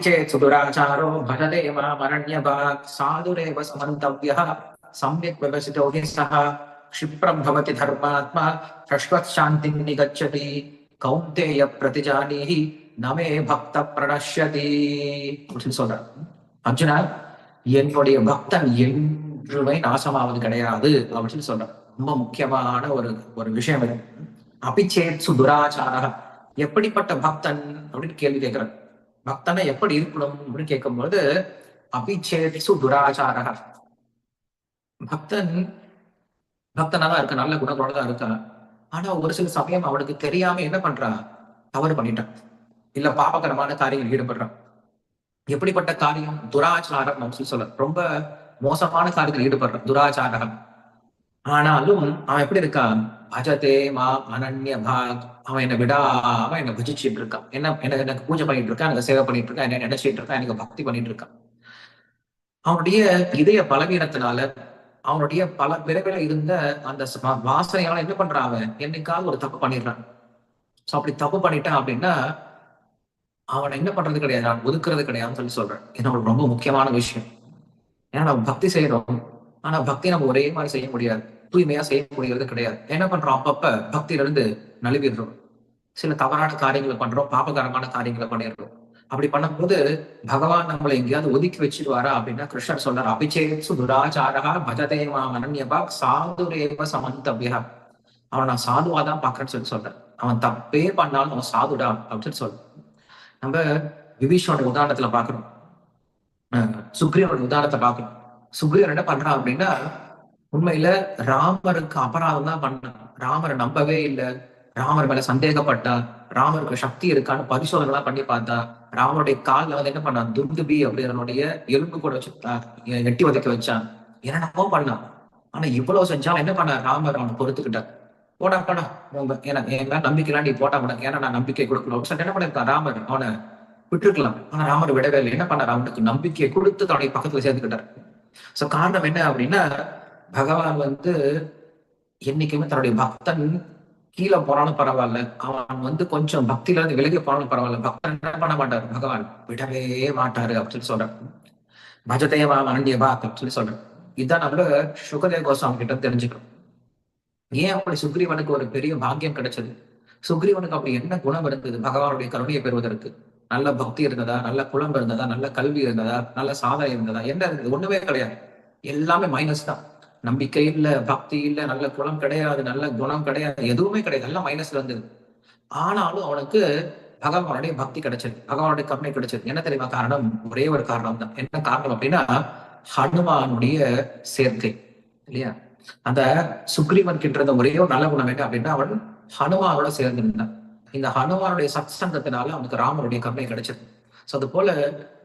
चेत् सुदुराचारो भजते मामरण्यभाक् साधुरेव समन्तव्यः सम्यक् व्यवसितो हि सः क्षिप्रं भवति धर्मात्मा शश्वत्शान्तिं निगच्छति கௌந்தேய பிரதிஜானீஹி நமே பக்த பிரணஷ்யதி அப்படின்னு சொல்றார் அர்ஜுனா என்னுடைய பக்தன் என்றுமே நாசமாவது கிடையாது அப்படின்னு சொல்றார் ரொம்ப முக்கியமான ஒரு ஒரு விஷயம் இது அபிச்சேத் சுதுராச்சாரா எப்படிப்பட்ட பக்தன் அப்படின்னு கேள்வி கேட்கிறார் பக்தனை எப்படி இருக்கணும் அப்படின்னு கேட்கும்போது அபிச்சேதிசு சுதுராச்சாரா பக்தன் பக்தனா தான் இருக்க நல்ல குணங்களோட தான் இருக்கான். ஆனா ஒரு சில சமயம் அவனுக்கு தெரியாம என்ன பண்றான் தவறு பண்ணிட்டான். இல்ல பாபகரமான காரியங்கள் ஈடுபடுறான். எப்படிப்பட்ட காரியம்? துராச்சாரம் நம்ம சொல்லி. சொல்ல ரொம்ப மோசமான காரியத்தில் ஈடுபடுறான். துராச்சாரகம் ஆனாலும் அவன் எப்படி இருக்கான்? அஜதே மா அனன்ய பாக் அவன் என்னை விடாம என்னை புஜிச்சுட்டு இருக்கான். என்ன என்ன எனக்கு பூஜை பண்ணிட்டு இருக்கான் எனக்கு சேவை பண்ணிட்டு இருக்கான் என்ன நினைச்சிட்டு இருக்கான் எனக்கு பக்தி பண்ணிட்டு இருக்கான். அவனுடைய இதய பலவீனத்தினால அவனுடைய பல விரைவில் இருந்த அந்த வாசனையால என்ன பண்றான் அவன்? என்னைக்காவது ஒரு தப்பு பண்ணிடுறான். ஸோ அப்படி தப்பு பண்ணிட்டான் அப்படின்னா அவனை என்ன பண்றது கிடையாது நான் ஒதுக்குறது கிடையாதுன்னு சொல்லி சொல்றேன். இது ரொம்ப முக்கியமான விஷயம். ஏன்னா நம்ம பக்தி செய்யறோம் ஆனா பக்தி நம்ம ஒரே மாதிரி செய்ய முடியாது. தூய்மையா செய்யக்கூடியது கிடையாது. என்ன பண்றோம்? அப்பப்ப பக்தியில இருந்து நழுவிடுறோம். சில தவறான காரியங்களை பண்றோம் பாபகரமான காரியங்களை பண்ணிடுறோம். அப்படி பண்ணும்போது பகவான் நம்மளை எங்கேயாவது ஒதுக்கி வச்சிருவாரா அப்படின்னா கிருஷ்ணர் சொல்றார் அபிச்சேத் சுதுராச்சாரா பஜதேவா மாம் அனன்யபாக் சாதுரேவ சமந்தவ்யா அவன் நான் சாதுவா தான் பாக்குறேன்னு சொல்லி சொல்றேன். அவன் தப்பே பண்ணாலும் அவன் சாதுடா அப்படின்னு சொல்லி நம்ம விபீஷனோட உதாரணத்துல பாக்குறோம் அஹ் சுக்ரீவனோட உதாரணத்தை பாக்குறோம் சுக்ரீவன் என்ன பண்றான் அப்படின்னா உண்மையில ராமருக்கு அபராதம் தான் பண்ணான் ராமரை நம்பவே இல்லை. ராமர் மேல சந்தேகப்பட்டா ராமருக்கு சக்தி இருக்கான்னு பரிசோதனை எல்லாம் பண்ணி பார்த்தா ராமருடைய காலில் வந்து என்ன பண்ணான்? துர்துபி அப்படிங்கிறனுடைய எலும்பு கூட வச்சு எட்டி உதைக்க வச்சான். என்னென்னமோ பண்ணான் ஆனா இவ்வளவு செஞ்சாலும் என்ன பண்ண ராமர் அவனை பொறுத்துக்கிட்டார். போடா போடா உங்க எனக்கு என் மேல நம்பிக்கை நீ போட்டா முடியாது ஏன்னா நான் நம்பிக்கை கொடுக்கணும் சொல்லிட்டு என்ன பண்ணிருக்கான் ராமர் அவனை விட்டுருக்கலாம். ஆனா ராமர் விடவே இல்லை. என்ன பண்ணார்? அவனுக்கு நம்பிக்கையை கொடுத்து தன்னுடைய பக்கத்துல சேர்த்துக்கிட்டார். சோ காரணம் என்ன அப்படின்னா பகவான் வந்து என்னைக்குமே தன்னுடைய பக்தன் கீழே போனாலும் பரவாயில்ல. அவன் வந்து கொஞ்சம் பக்தியில இருந்து விலகி போனாலும் பரவாயில்ல. பக்தன் என்ன பண்ண மாட்டார்? பகவான் விடவே மாட்டாரு அப்படின்னு சொல்லி சொல்றேன் பஜதேவா மாண்டியவா அப்படின்னு சொல்லி சொல்றேன் இதுதான் நம்ம சுகதேவ கோஸ்வாமி கிட்ட தெரிஞ்சுக்கணும் ஏன் அப்படி சுக்ரீவனுக்கு ஒரு பெரிய பாக்கியம் கிடைச்சது? சுக்ரீவனுக்கு அப்படி என்ன குணம் இருந்தது? பகவானுடைய கருணையை பெறுவதற்கு. நல்ல பக்தி இருந்ததா? நல்ல குலம் இருந்ததா? நல்ல கல்வி இருந்ததா? நல்ல சாதனை இருந்ததா? என்ன இருந்தது? ஒண்ணுமே கிடையாது. எல்லாமே மைனஸ் தான். நம்பிக்கை இல்ல பக்தி இல்ல நல்ல குணம் கிடையாது நல்ல குணம் கிடையாது எதுவுமே கிடையாது. எல்லாம் மைனஸ்ல இருந்தது. ஆனாலும் அவனுக்கு பகவானுடைய பக்தி கிடைச்சது. பகவானுடைய கருணை கிடைச்சது. என்ன தெரியுமா காரணம்? ஒரே ஒரு காரணம் தான் என்ன காரணம் அப்படின்னா ஹனுமானுடைய சேர்க்கை. இல்லையா? அந்த சுக்ரீவன் கிட்ட ஒரே ஒரு நல்ல குணம் என்ன அப்படின்னா அவன் ஹனுமானோட சேர்ந்திருந்தான். இந்த ஹனுமானுடைய சத் சங்கத்தினால அவனுக்கு ராமனுடைய கருணை கிடைச்சது. சோ அது போல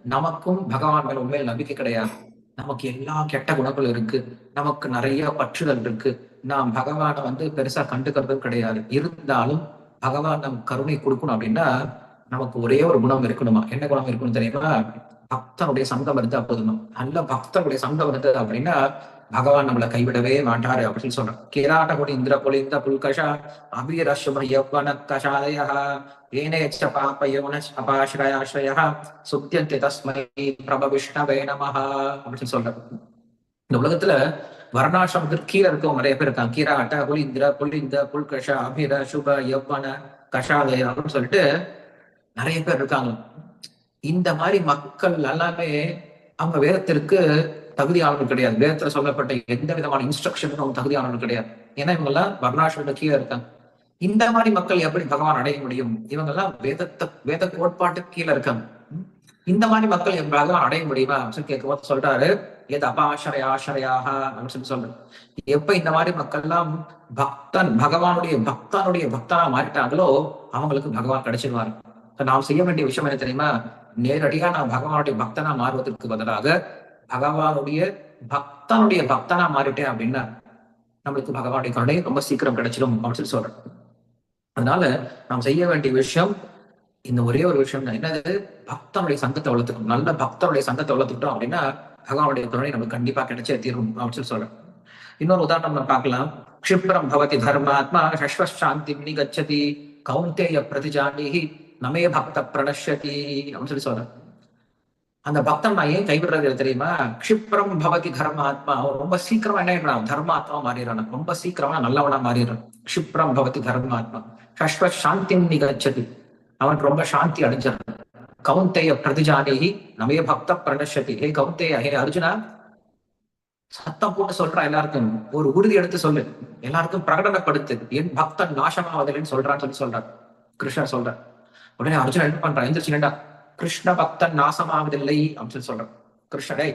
நமக்கும் பகவான் மேல உண்மையில் நம்பிக்கை கிடையாது. நமக்கு எல்லா கெட்ட குணங்களும் இருக்கு. நமக்கு நிறைய பற்றுதல் இருக்கு. நாம் பகவானை வந்து பெருசா கண்டுக்கிறதும் கிடையாது. இருந்தாலும் பகவான் நம் கருணை கொடுக்கணும் அப்படின்னா நமக்கு ஒரே ஒரு குணம் இருக்கணுமா? என்ன குணம் இருக்கணும் தெரியுமா? பக்தனுடைய சங்கம் இருந்தா போதுமா? நல்ல பக்தனுடைய சங்கம் இருந்தது அப்படின்னா பகவான் நம்மளை கைவிடவே மாட்டாரு அப்படின்னு சொல்றான். கிராட்ட கொடி இந்திர பொலிந்த புல்கஷா அபீர யௌவன கஷாதய ஏனேச்ச பாப யௌன சுத்தியந்தி தஸ்மை பிரப விஷ்ணவே அப்படின்னு சொல்றாரு இந்த உலகத்துல வர்ணாசிரமத்துக்கு கீழே இருக்கவங்க நிறைய பேர் இருக்காங்க. கீராட்ட புலிந்திர புலிந்த புல்கஷ அபிர சுப யௌவன கஷாதய அப்படின்னு சொல்லிட்டு நிறைய பேர் இருக்காங்க. இந்த மாதிரி மக்கள் எல்லாமே அவங்க வேதத்திற்கு தகுதியானவர்கள் கிடையாது. வேதத்துல சொல்லப்பட்ட எந்த விதமான இன்ஸ்ட்ரக்ஷனுக்கும் அவங்க தகுதியானவர்கள் கிடையாது. ஏன்னா இவங்க எல்லாம் வர்ணாசிரமத்துக்கு கீழே இருக்காங்க. இந்த மாதிரி மக்கள் எப்படி பகவான் அடைய முடியும்? இவங்க எல்லாம் வேதத்தை வேத கோட்பாட்டுக்கு கீழே இருக்காங்க. இந்த மாதிரி மக்கள் எங்களால அடைய முடியுமா? அப்படின்னு சொல்லி கேட்கும்போது சொல்றாரு எது அபாஷரை ஆஷரையாக அப்படின்னு சொல்லி சொல்றேன் எப்ப இந்த மாதிரி மக்கள் எல்லாம் பக்தன் பகவானுடைய பக்தானுடைய பக்தனா மாறிட்டாங்களோ அவங்களுக்கு பகவான் கிடைச்சிருவாரு. நாம் செய்ய வேண்டிய விஷயம் என்ன தெரியுமா? நேரடியா நான் பகவானுடைய பக்தனா மாறுவதற்கு பதிலாக பகவானுடைய பக்தனுடைய பக்தனா மாறிட்டேன் அப்படின்னா நம்மளுக்கு பகவானுடைய கருணை ரொம்ப சீக்கிரம் கிடைச்சிடும் அப்படின்னு சொல்லி சொல்றேன். அதனால நாம் செய்ய வேண்டிய விஷயம் இந்த ஒரே ஒரு விஷயம் தான். என்னது? பக்தனுடைய சங்கத்தை வளர்த்துக்கணும். நல்ல பக்தனுடைய சங்கத்தை வளர்த்துக்கிட்டோம் அப்படின்னா பகவானுடைய கருணை நமக்கு கண்டிப்பா கிடைச்சே தீரும் அப்படின்னு சொல்லி சொல்றேன். இன்னொரு உதாரணம் நம்ம பார்க்கலாம். க்ஷிப்ரம் பவதி தர்மாத்மா சஸ்வசாந்தி நிகச்சதி கௌந்தேய பிரதிஜானிஹி நமே பக்த பிரணஷதி அப்படின்னு சொல்லி சொல்றேன். அந்த பக்தன் நான் ஏன் கைவிடுறது தெரியுமா? க்ஷிப்ரம் பவதி தர்மாத்மா. அவன் ரொம்ப சீக்கிரமா என்ன ஆயிடுறான்? தர்மாத்மா மாறிடுறான். ரொம்ப சீக்கிரமா நல்லவனா மாறிடுறான். க்ஷிப்ரம் பவதி தர்மாத்மா. சஸ்வ சாந்தி நிகழ்ச்சது. அவனுக்கு ரொம்ப சாந்தி அடைஞ்சிடறான் கவுந்தைய பிரதிஜானேகி நமே பக்த பிரணசதி ஹே கவுந்தைய ஹே அர்ஜுனா. சத்தம் போட்டு சொல்றான் எல்லாருக்கும். ஒரு உறுதி எடுத்து சொல்லு. எல்லாருக்கும் பிரகடனப்படுத்து. என் பக்தன் நாசமாவதில்லைன்னு சொல்றான்னு சொல்லி சொல்றான் கிருஷ்ணர் சொல்றார். உடனே அர்ஜுனன் என்ன பண்றான்? எந்திரிச்சு கிருஷ்ண பக்தன் நாசமாவதில்லை அப்படின்னு சொல்லி சொல்றேன். கிருஷ்ணரே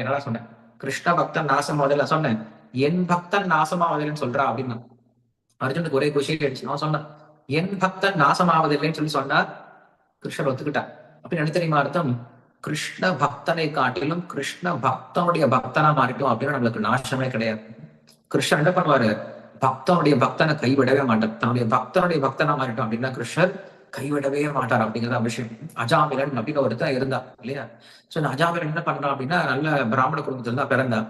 என்னடா சொன்னேன் கிருஷ்ண பக்தன் நாசமாவதில்லை சொன்னேன். என் பக்தன் நாசமாவதில்லைன்னு சொல்றா அப்படின்னா. அர்ஜுனுக்கு ஒரே குஷி ஆயிடுச்சு சொன்னான். என் பக்தன் நாசமாவதில்லைன்னு சொல்லி சொன்னா கிருஷ்ணர் ஒத்துக்கிட்டான் அப்படின்னு என்ன தெரியுமா அர்த்தம்? கிருஷ்ண பக்தனை காட்டிலும் கிருஷ்ண பக்தனுடைய பக்தனா மாறிட்டோம் அப்படின்னு நம்மளுக்கு நாசமே கிடையாது. கிருஷ்ணர் என்ன பண்ணுவாரு? பக்தனுடைய பக்தனை கைவிடவே மாட்டார். தன்னுடைய பக்தனுடைய பக்தனா மாறிட்டோம் அப்படின்னா கிருஷ்ணர் கைவிடவே மாட்டார் அப்படிங்கிறத அபிஷேகம் அஜாமிரன் அப்படின்னு ஒருத்தர் இருந்தா இல்லையா? சோ இந்த அஜாமிரன் என்ன பண்றான் அப்படின்னா நல்ல பிராமண குடும்பத்துல தான் பிறந்தான்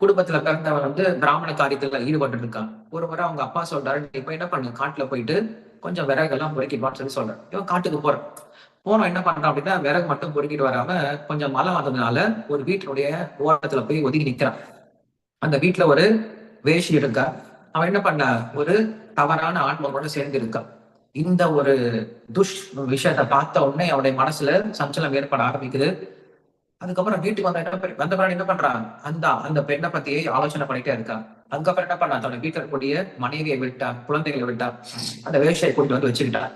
குடும்பத்துல பிறந்தவன் வந்து பிராமண காரியத்துல ஈடுபட்டு இருக்கான். ஒரு முறை அவங்க அப்பா சொல்றாரு நீ போய் என்ன பண்ணு? காட்டுல போயிட்டு கொஞ்சம் விறகெல்லாம் பொறுக்கிட்டு சொல்லி சொல்றேன் இவன் காட்டுக்கு போறான். போனோம் என்ன பண்றான் அப்படின்னா விறகு மட்டும் பொறுக்கிட்டு வராம கொஞ்சம் மழை வந்ததுனால ஒரு வீட்டினுடைய ஓரத்துல போய் ஒதுங்கி நிக்கிறான். அந்த வீட்டுல ஒரு வேஷி இருக்கா அவன் என்ன பண்ண ஒரு தவறான ஆன்மாவோட சேர்ந்து இருக்கான். இந்த ஒரு துஷ் விஷயத்தை பார்த்த உடனே அவனுடைய மனசுல சஞ்சலம் ஏற்பட ஆரம்பிக்குது. அதுக்கப்புறம் வீட்டுக்கு வந்த என்ன வந்த பிறகு என்ன பண்றான்? அந்த அந்த பெண்ணை பத்தியே ஆலோசனை பண்ணிட்டே இருக்கான். அதுக்கப்புறம் என்ன பண்ணான்? தன்னோட வீட்டில் கூடிய மனைவியை விட்டான் குழந்தைகளை விட்டான். அந்த வேஷையை கூட்டிட்டு வந்து வச்சுக்கிட்டான்.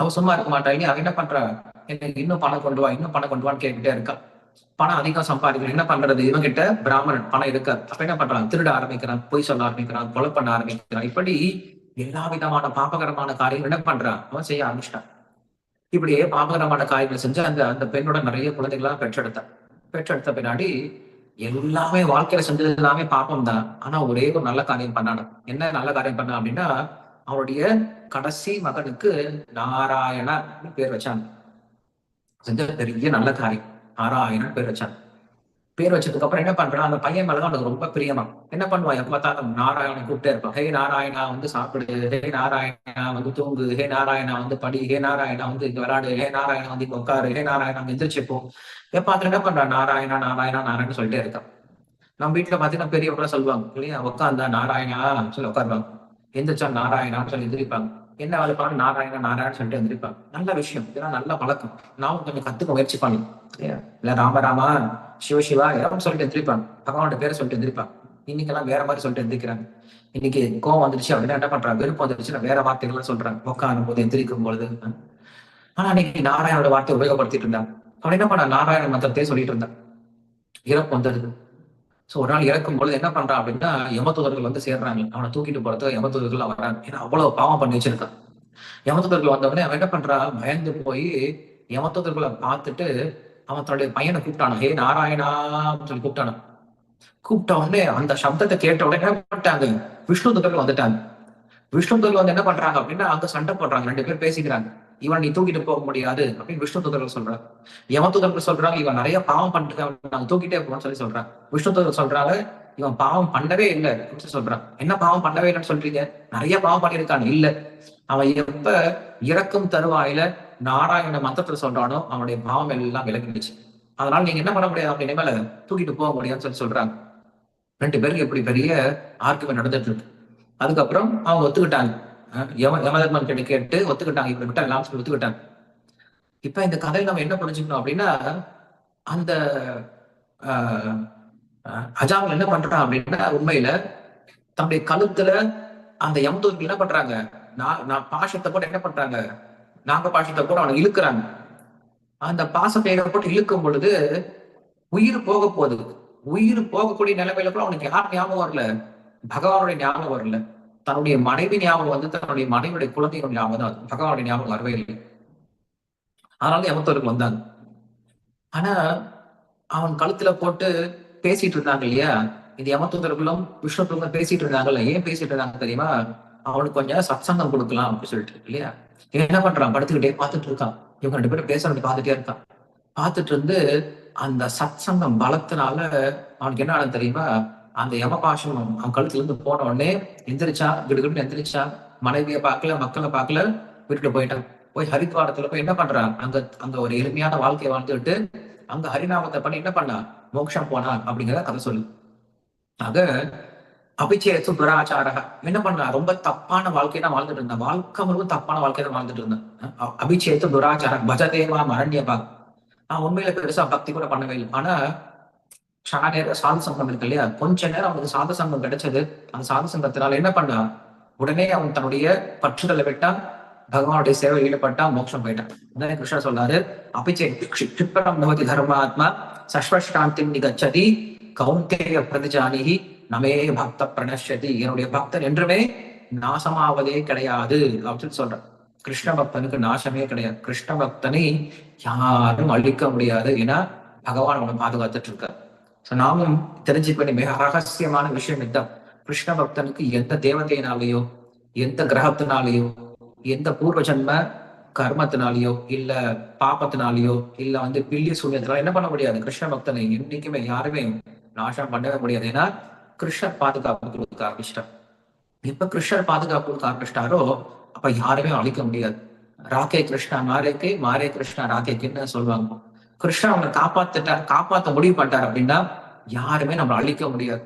அவன் சும்மா இருக்க மாட்டான். இனி அவன் என்ன பண்றான்? எனக்கு இன்னும் பணம் கொண்டு வா இன்னும் பணம் கொண்டு வான்னு கேட்டுட்டே இருக்கான். பணம் அதிகம் சம்பாதிக்கணும். என்ன பண்றது? இவன் கிட்ட பிராமணன் பணம் இருக்காது அப்ப என்ன பண்றான்? திருட ஆரம்பிக்கிறான் பொய் சொல்ல ஆரம்பிக்கிறான் கொலை பண்ண ஆரம்பிக்கிறான். இப்படி எல்லா விதமான பாபகரமான காரியங்கள் என்ன பண்றான்? அவன் செய்ய ஆரம்பிச்சிட்டான். இப்படியே பாபகரமான காரியங்களை செஞ்சு அந்த அந்த பெண்ணோட நிறைய குழந்தைகளா பெற்றெடுத்தான். பெற்றெடுத்த பின்னாடி எல்லாமே வாழ்க்கையில செஞ்சது எல்லாமே பாப்பம் தான் ஆனா ஒரே ஒரு நல்ல காரியம் பண்ணானு. என்ன நல்ல காரியம் பண்ணான் அப்படின்னா அவனுடைய கடைசி மகனுக்கு நாராயண பேர் வச்சான். செஞ்ச பெரிய நல்ல காரியம். நாராயணன் பேர் வச்சான். பேர் வச்சதுக்கு அப்புறம் என்ன பண்றான் அந்த பையன் மேலதான் அவனுக்கு ரொம்ப பிரியமா. என்ன பண்ணுவான்? எப்ப பார்த்தாலும் நாராயணன் கூப்பிட்டே இருப்பான். ஹே நாராயணா வந்து சாப்பிடு. ஹே நாராயணா வந்து தூங்கு. ஹே நாராயணா வந்து படி. ஹே நாராயணா வந்து இங்க விளையாடு. ஹே நாராயணா வந்து இங்க உட்காரு. ஹே நாராயணா எந்திரிச்சுப்போம் எப்ப பார்த்து என்ன பண்றான்? நாராயணா நாராயணா நாராயணன் சொல்லிட்டே இருக்கான். நம்ம வீட்டுல பாத்தீங்கன்னா பெரியவங்க சொல்லுவாங்க இல்லையா? உட்காந்தா நாராயணா சொல்லி உட்காருவாங்க. எந்திரிச்சா நாராயணான்னு சொல்லி எந்திரிப்பாங்க. என்ன வேலை நாராயணா நாராயணன் சொல்லிட்டு எந்திரிப்பாங்க. நல்ல விஷயம். இதெல்லாம் நல்ல பழக்கம். நான் கொஞ்சம் கத்துக்க முயற்சி பண்ணணும். இல்லையா? இல்ல ராமராமா சிவ சிவா யாரும் சொல்லிட்டு எந்திரிப்பாங்க. பகவானோட பேரை சொல்லிட்டு எந்திரிப்பாங்க. இன்னைக்கெல்லாம் வேற மாதிரி சொல்லிட்டு எந்திரிக்கிறாங்க. இன்னைக்கு கோவம் வந்துருச்சு அப்படின்னா என்ன பண்றாங்க? வெறுப்பு வந்துருச்சுன்னா வேற வார்த்தைகள்லாம் சொல்றாங்க. உட்காரும் போது எந்திரிக்கும் பொழுது. ஆனா அன்னைக்கு நாராயணோட வார்த்தை உபயோகப்படுத்திட்டு இருந்தாங்க. அவன் என்ன பண்ண நாராயண மந்திரத்தையே சொல்லிட்டு இருந்தான். இறப்பு வந்துடுது சோ ஒரு நாள் இறக்கும் பொழுது என்ன பண்றான் அப்படின்னா யமத்துதர்கள் வந்து சேர்றாங்க. அவனை தூக்கிட்டு போறது யமத்துதர்கள் வராங்க. ஏன்னா அவ்வளவு பாவம் பண்ணி வச்சிருக்கான். யமத்துதர்கள் வந்த உடனே அவன் என்ன பண்றான்? பயந்து போய் யமத்துதர்களை பார்த்துட்டு அவன் தன்னுடைய பையனை கூப்பிட்டானு? ஹே நாராயணா சொல்லி கூப்பிட்டானு? கூப்பிட்ட உடனே அந்த சப்தத்தை கேட்ட உடனே என்ன பண்ணிட்டாங்க? விஷ்ணு தூதர்கள் வந்துட்டாங்க. விஷ்ணு தூதர்கள் வந்து என்ன பண்றாங்க அப்படின்னா அங்க சண்டை போடுறாங்க. ரெண்டு பேர் பேசிக்கிறாங்க. இவன் நீ தூக்கிட்டு போக முடியாது அப்படின்னு விஷ்ணு தூதர்கள் சொல்றாங்க யம தூதர்கள் சொல்றாங்க இவன் நிறைய பாவம் பண்ணிட்டு நாங்க தூக்கிட்டே போகணும்னு சொல்லி சொல்றாங்க விஷ்ணு தூதர்கள் சொல்றாங்க இவன் பாவம் பண்ணவே இல்லை அப்படின்னு சொல்றான். என்ன பாவம் பண்ணவே இல்லைன்னு சொல்றீங்க? நிறைய பாவம் பண்ணியிருக்கான். இல்ல. அவன் எப்ப இறக்கும் தருவாயில நாராயண மந்திரத்துல சொல்றானோ அவனுடைய பாவம் எல்லாம் விளங்கிடுச்சு. அதனால நீங்க என்ன பண்ண முடியாது அப்படின்னு மேல தூக்கிட்டு போக முடியாதுன்னு சொல்லி சொல்றாங்க. ரெண்டு பேருக்கு இப்படி பெரிய ஆர்குமெண்ட் நடந்துட்டு இருக்கு. அதுக்கப்புறம் அவங்க ஒத்துக்கிட்டாங்க. அஹ் யமதர்மன் கிட்ட கேட்டு ஒத்துக்கிட்டாங்க. இப்படி விட்டா எல்லாம் சொல்லி ஒத்துக்கிட்டாங்க. இப்ப இந்த கதையில நம்ம என்ன புரிஞ்சுக்கணும் அப்படின்னா அந்த ஆஹ், என்ன பண்றான் அப்படின்னா உண்மையில தன்னுடைய கழுத்துல அந்த யமதூர்கள் என்ன பண்றாங்க? நான் நான் பாஷத்தை போட்டு என்ன பண்றாங்க? நாங்க பாசத்தை கூட அவனை இழுக்கிறாங்க. அந்த பாச பெயரை போட்டு இழுக்கும் பொழுது உயிர் போக போகுது. உயிர் போகக்கூடிய நிலைமையில கூட அவனுக்கு யார் ஞாபகம் வரல? பகவானுடைய ஞாபகம் வரல. தன்னுடைய மனைவி ஞாபகம் வந்து தன்னுடைய மனைவியுடைய குழந்தையோட ஞாபகம் தான். பகவானுடைய ஞாபகம் வரவே இல்லை. அதனால யமத்தோருக்கு வந்தாங்க. ஆனா அவன் கழுத்துல போட்டு பேசிட்டு இருந்தாங்க இல்லையா? இந்த யமத்தூதர்களும் விஷ்ணுத்தூதர்களும் பேசிட்டு இருந்தாங்கல்ல? ஏன் பேசிட்டு இருந்தாங்க தெரியுமா? அவனுக்கு கொஞ்சம் சத்சங்கம் கொடுக்கலாம் அப்படின்னு சொல்லிட்டு இல்லையா? இவன் என்ன பண்றான்? படுத்துக்கிட்டே பார்த்துட்டு இருக்கான். இவங்க ரெண்டு பேரும் பேசுறது பார்த்துட்டே இருக்கான். பார்த்துட்டு இருந்து அந்த சத்சங்கம் பலத்தினால அவனுக்கு என்ன ஆனது தெரியுமா? அந்த யமபாஷம் அவன் கழுத்துல இருந்து போன உடனே எந்திரிச்சா கிடுகிட்டு எந்திரிச்சா மனைவியை பார்க்கல மக்களை பார்க்கல விட்டுட்டு போயிட்டான். போய் ஹரித்வாரத்துல போய் என்ன பண்றான்? அங்க அங்க ஒரு எளிமையான வாழ்க்கையை வாழ்ந்துட்டு அங்க ஹரிநாமத்தை பண்ணி என்ன பண்ணா மோட்சம் போனான் அப்படிங்கிறத கதை சொல்லு ஆக அபிச்சேத்து துராச்சாரக. என்ன பண்ணா ரொம்ப தப்பான வாழ்க்கை தான் வாழ்ந்துட்டு இருந்தேன். வாழ்க்கை முழுவதும் தப்பான வாழ்க்கை தான் வாழ்ந்துட்டு இருந்தேன். அ- அபிச்சேத்து துராச்சாரம் பஜதேவா மரண்யபா. நான் உண்மையில பெருசா பக்தி கூட பண்ணவே இல்லை. ஆனா ஷா நேர சாது சங்கம் இருக்கு இல்லையா? கொஞ்ச நேரம் அவனுக்கு சாத சங்கம் கிடைச்சது. அந்த சாத சங்கத்தினால என்ன பண்ணான் உடனே அவன் தன்னுடைய பற்றுதலை விட்டான். பகவானுடைய சேவை ஈடுபட்டான். மோட்சம் போயிட்டான். உடனே கிருஷ்ணர் சொல்றாரு அபிச்சே க்ஷிப்ரம் நவதி தர்மாத்மா சஸ்வஷ்டாந்தி நிகச்சதி கௌந்தேய பிரதிஜானிகி நமே பக்த பிரணஷதி என்னுடைய பக்தன் என்றுமே நாசமாவதே கிடையாது. அப்படின்னு சொல்றேன் கிருஷ்ண பக்தனுக்கு நாசமே கிடையாது. கிருஷ்ண பக்தனை யாரும் அழிக்க முடியாது ஏன்னா பகவான் அவனை பாதுகாத்துட்டு இருக்கார். சோ நாமும் தெரிஞ்சுக்க வேண்டிய மிக ரகசியமான விஷயம் இதுதான். கிருஷ்ண பக்தனுக்கு எந்த தேவதையினாலேயோ எந்த கிரகத்தினாலேயோ எந்த பூர்வ ஜென்ம கர்மத்தினாலேயோ இல்ல பாப்பத்தினாலேயோ இல்ல வந்து பில்லி சூன்யத்தினால என்ன பண்ண முடியாது? கிருஷ்ண பக்தனை என்னைக்குமே யாருமே நாசம் பண்ணவே முடியாது. ஏன்னா கிருஷ்ணர் பாதுகாப்பு கொடுக்க ஆரம்பிச்சிட்டார் எப்ப கிருஷ்ணர் பாதுகாப்பு கொடுக்க ஆரம்பிச்சிட்டாரோ அப்ப யாருமே அழிக்க முடியாது. ராகே கிருஷ்ணா மாரேக்கு மாரே கிருஷ்ணா ராகேக்குன்னு சொல்லுவாங்க. கிருஷ்ணா அவனை காப்பாத்திட்டார் காப்பாத்த முடிவு பண்ணிட்டார் அப்படின்னா யாருமே நம்மளை அழிக்க முடியாது.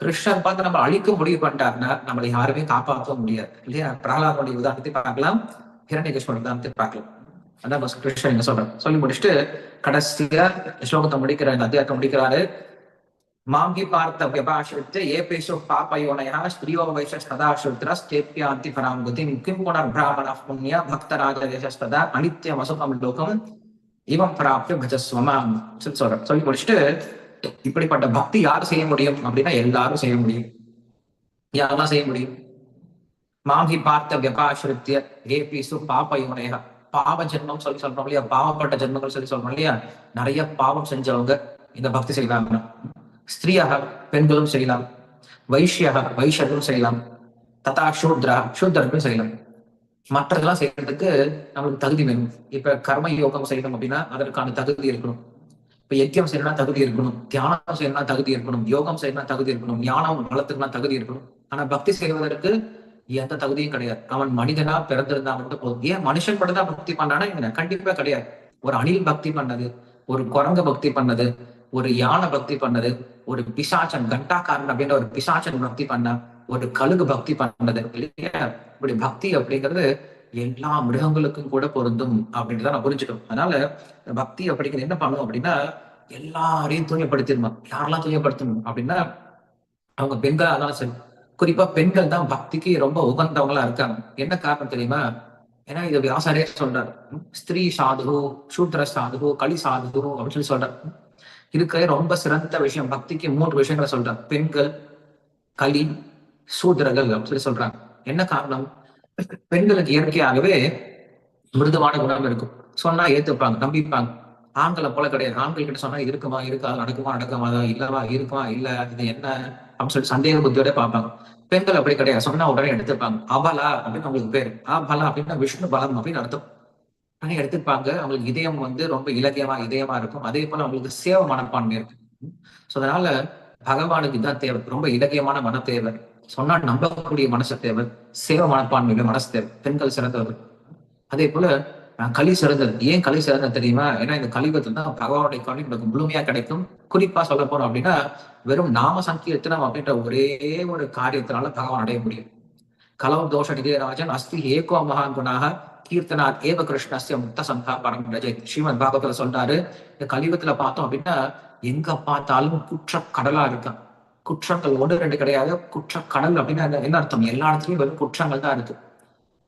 கிருஷ்ணர் பார்த்து நம்ம அழிக்க முடிவு பண்ணிட்டாருன்னா நம்மளை யாருமே காப்பாற்ற முடியாது. இல்லையா? பிரகலாதனுடைய உதாரணத்தை பார்க்கலாம். ஹிரண்யகிருஷ்ணன் உதாரணத்தை பார்க்கலாம். அதான் பஸ் கிருஷ்ணன் என்ன சொல்றேன்? சொல்லி முடிச்சுட்டு கடைசியா ஸ்லோகத்தை முடிக்கிற அத்தியாயத்தை முடிக்கிறாரு. மாங்கி பார்த்த விபாஷித்து பேசு பாபயோனயா ஸ்திரியோ வைஷஸ்ததா ஸ்ருத்ரஸ்தேப்யாந்தி பராங்குதி கிம் புனர் பிராமண புண்ணிய பக்தராஜ தேசஸ்ததா அனித்யம் அசுகம் லோகம் இவம் பிராப்தி பஜஸ்வமாம் சொல்ற சொல்லி முடிச்சுட்டு இப்படிப்பட்ட பக்தி யார் செய்ய முடியும்? அப்படின்னா எல்லாரும் செய்ய முடியும். யாரெல்லாம் செய்ய முடியும்? மாங்கி பார்த்த விபாஷிருத்திய ஏபிசு பாபயோனயா பாவ ஜென்மம் சொல்லி சொல்றோம் இல்லையா? பாவப்பட்ட ஜென்மங்கள் சொல்லி சொல்றோம் இல்லையா? நிறைய பாவம் செஞ்சவங்க இந்த பக்தி செய்வாங்க. ஸ்திரீயாக பெண்களும் செய்யலாம். வைஷ்யாக வைஷ்யர்களும் செய்யலாம். ததா சூத்ரா சூத்ரர்களும் செய்யலாம். மற்றதெல்லாம் செய்யறதுக்கு நம்மளுக்கு தகுதி வேணும். இப்ப கர்ம யோகம் செய்யணும் அப்படின்னா அதற்கான தகுதி இருக்கணும். இப்ப யத்தியம் செய்யணும்னா தகுதி இருக்கணும். தியானம் செய்யணும்னா தகுதி இருக்கணும். யோகம் செய்யணும்னா தகுதி இருக்கணும். ஞானம் வளர்த்துக்கணும் தகுதி இருக்கணும். ஆனா பக்தி செய்வதற்கு எந்த தகுதியும் கிடையாது. அவன் மனிதனா பிறந்திருந்தா மட்டும் போதும். ஏன்? மனுஷன் மட்டும் தான் பக்தி பண்ணானா என்ன? கண்டிப்பா கிடையாது. ஒரு அணில் பக்தி பண்ணது ஒரு குரங்க பக்தி பண்ணது ஒரு யானை பக்தி பண்ணது ஒரு பிசாச்சன் கண்டாக்காரன் அப்படின்ற ஒரு பிசாச்சன் பக்தி பண்ண ஒரு கழுகு பக்தி பண்ணது இல்லையா? இப்படி பக்தி அப்படிங்கிறது எல்லா மிருகங்களுக்கும் கூட பொருந்தும் அப்படின்றத நான் புரிஞ்சுக்கணும். அதனால இந்த பக்தி அப்படிங்கிறது என்ன பண்ணும் அப்படின்னா எல்லாரையும் தூய்மைப்படுத்திடணும். யாரெல்லாம் தூயப்படுத்தணும் அப்படின்னா அவங்க பெண்களா இருந்தாலும் சரி. குறிப்பா பெண்கள் தான் பக்திக்கு ரொம்ப உகந்தவங்களா இருக்காங்க. என்ன காரணம் தெரியுமா? ஏன்னா இது வியாசாரே சொல்றாரு. ஸ்திரீ சாதுகு சூத்ர சாதுகு களி சாதுகு அப்படின்னு சொல்லி சொல்றாரு. இருக்கிற ரொம்ப சிறந்த விஷயம். பக்திக்கு மூன்று விஷயங்களை சொல்றாங்க பெண்கள் களி சூத்திரர்கள் அப்படின்னு சொல்லி சொல்றாங்க. என்ன காரணம்? பெண்களுக்கு இயற்கையாகவே மிருதுவான குணம் இருக்கும். சொன்னா ஏத்துப்பாங்க நம்பிப்பாங்க. ஆண்களை போல கிடையாது. ஆண்கள் கிட்ட சொன்னா இருக்குமா இருக்கா நடக்குமா நடக்குமாதா இல்லவா இருக்குமா இல்ல இது என்ன? அப்படின்னு சொல்லி சந்தேக புத்தியோட பார்ப்பாங்க. பெண்கள் அப்படி கிடையாது. சொன்னா உடனே எடுத்துப்பாங்க. அபலா அப்படின்னு அவங்களுக்கு பேர். அபலா அப்படின்னா விஷ்ணு பலம் அப்படின்னு அர்த்தம். எடுத்துப்பாங்க அவங்களுக்கு இதயம் வந்து ரொம்ப இலக்கியமா இதயமா இருக்கும். அதே போல அவங்களுக்கு சேவ மனப்பான்மை இருக்கும். சோ அதனால பகவானுக்கு இதான் தேவை. ரொம்ப இலக்கியமான மன தேவை சொன்னா நம்பக்கூடிய மனசு தேவை. சேவ மனப்பான்மையில மனசு தேவை. பெண்கள் சிறந்தவர் அதே போல களி சிறந்தது ஏன் களி சிறந்தது தெரியுமா? ஏன்னா இந்த கலிபத்தில் தான் பகவானுடைய கல்வி நமக்கு முழுமையா கிடைக்கும். குறிப்பா சொல்ல போறோம் அப்படின்னா வெறும் நாம சங்கீர்த்தனம் அப்படின்ற ஒரே ஒரு காரியத்தினால பகவான் அடைய முடியும். கலவ தோஷ நிதிராஜன் அஸ்தி ஏகோ மகான் குணாக கீர்த்தனாத் ஏவ கிருஷ்ணஸ்ய முக்த சந்தா பரம் ரஜய் ஸ்ரீமத் பாகவத்துல சொல்றாரு இந்த கலியுகத்துல பார்த்தோம் அப்படின்னா எங்க பார்த்தாலும் குற்ற கடலா இருக்கான். குற்றங்கள் ஒன்று ரெண்டு கிடையாது குற்ற கடல் அப்படின்னா என்ன- அர்த்தம்? எல்லா இடத்துலயும் வெறும் குற்றங்கள் தான் இருக்கு.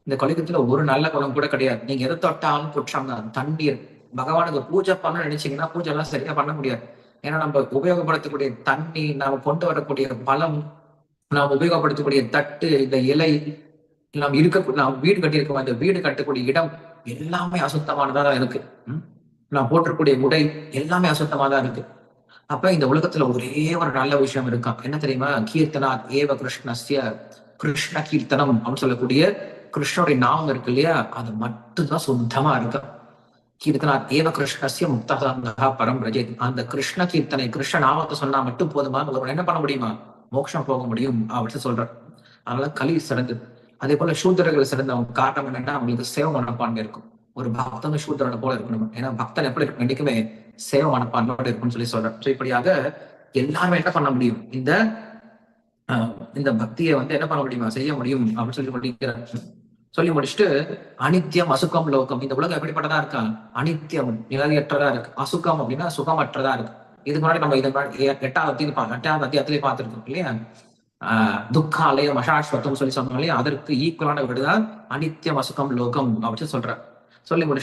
இந்த கலியுகத்துல ஒரு நல்ல குணம் கூட கிடையாது. நீங்க எதை தொட்டாலும் குற்றம் தான். தண்ணீர். பகவானுக்கு பூஜை பண்ண நினைச்சீங்கன்னா பூஜை எல்லாம் சரியா பண்ண முடியாது. ஏன்னா நம்ம உபயோகப்படுத்தக்கூடிய தண்ணி நாம கொண்டு வரக்கூடிய பழம் நாம் உபயோகப்படுத்தக்கூடிய தட்டு இந்த இலை நாம் இருக்க நாம் வீடு கட்டியிருக்கோம் அந்த வீடு கட்டக்கூடிய இடம் எல்லாமே அசுத்தமானதா தான் இருக்கு. ம்? நாம் போட்டிருக்கக்கூடிய உடை எல்லாமே அசுத்தமா தான் இருக்கு. அப்ப இந்த உலகத்துல ஒரே ஒரு நல்ல விஷயம் இருக்கான் என்ன தெரியுமா? கீர்த்தனா ஏவ கிருஷ்ணஸ்ய கிருஷ்ண கீர்த்தனம் அப்படின்னு சொல்லக்கூடிய கிருஷ்ணனுடைய நாமம் இருக்கு இல்லையா? அது மட்டும்தான் சுத்தமா இருக்கும் கீர்த்தனா தேவ கிருஷ்ணஸ்ய முக்தகா பரம் ரஜித். அந்த கிருஷ்ண கீர்த்தனை கிருஷ்ண நாமத்தை சொன்னா மட்டும் போதுமா? ஒருவன் என்ன பண்ண முடியுமா? மோட்சம் போக முடியும் அப்படின்னு சொல்றார். அதனால கலி சிறந்தது. அதே போல சூத்திரர்கள் சிறந்தவங்க காரணம் என்னன்னா அவங்களுக்கு சேவ மனப்பான்மை இருக்கும். ஒரு பக்தன் சூத்திரனை போல இருக்கணும். ஏன்னா பக்தன் எப்படி இருக்கும் என்றைக்குமே சேவ மனப்பான்மையோட இருக்கும்னு சொல்லி சொல்றேன் ஸோ இப்படியாக எல்லாமே என்ன பண்ண முடியும்? இந்த ஆஹ், இந்த பக்தியை வந்து என்ன பண்ண முடியுமா? செய்ய முடியும் அப்படின்னு சொல்லி முடிக்கிறார். சொல்லி முடிச்சுட்டு அனித்தியம் அசுகம் லோகம். இந்த உலகம் எப்படிப்பட்டதா இருக்கா? அனித்தியம் நிலையற்றதா இருக்கு. அசுகம் அப்படின்னா சுகமற்றதா இருக்கு. இதுக்கு முன்னாடி நம்ம இது எட்டாவது எட்டாவது அத்தியாயத்திலே பார்த்துருக்கோம் இல்லையா? துக்காலயம் அசாஸ்வத்தம் சொல்லி சொன்னாலே அதற்கு ஈக்குவலான விடுதான் அனித்தியம் அசுகம் லோகம் அப்படின்னு சொல்ற சொல்லி முடிச்சு